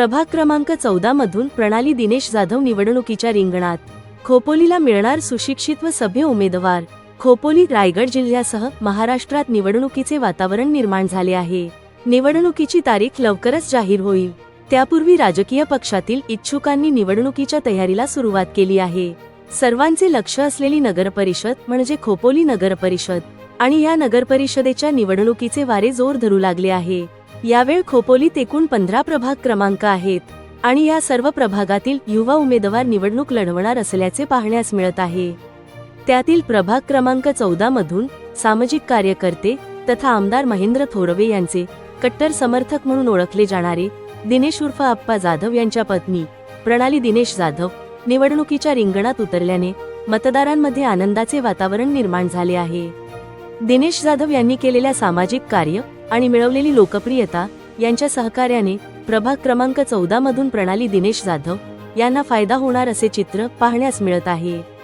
प्रभाग क्रमांक चौदा मधून प्रणाली दिनेश जाधव निवडणुकीच्या रिंगणात. खोपोलीला मिळणार सुशिक्षित व सभ्य उमेदवार. खोपोली रायगड जिल्ह्यासह महाराष्ट्रात निवडणुकीचे वातावरण निर्माण झाले आहे. निवडणुकीची तारीख लवकरच जाहीर होईल. त्यापूर्वी राजकीय पक्षातील इच्छुकांनी निवडणुकीच्या तयारीला सुरुवात केली आहे. सर्वांचे लक्ष असलेली नगरपरिषद म्हणजे खोपोली नगरपरिषद. आणि या नगरपरिषदेच्या निवडणुकीचे वारे जोर धरू लागले आहे. यावेळ खोपोलीत एकूण पंधरा प्रभाग क्रमांक आहेत आणि या सर्व प्रभागातील युवा उमेदवार निवडणूक लढवणार असल्याचे पाहण्यास मिळत आहे. त्यातील प्रभाग क्रमांक चौदा मधून सामाजिक कार्यकर्ते तथा आमदार महेंद्र थोरवे यांचे कट्टर समर्थक म्हणून ओळखले जाणारे दिनेश उर्फ आप्पा जाधव यांच्या पत्नी प्रणाली दिनेश जाधव निवडणुकीच्या रिंगणात उतरल्याने मतदारांमध्ये आनंदाचे वातावरण निर्माण झाले आहे. दिनेश जाधव यांनी केलेल्या सामाजिक कार्य आणि मिळवलेली लोकप्रियता यांच्या सहकार्याने प्रभाग क्रमांक चौदा मधून प्रणाली दिनेश जाधव यांना फायदा होणार असे चित्र पाहण्यास मिळत आहे.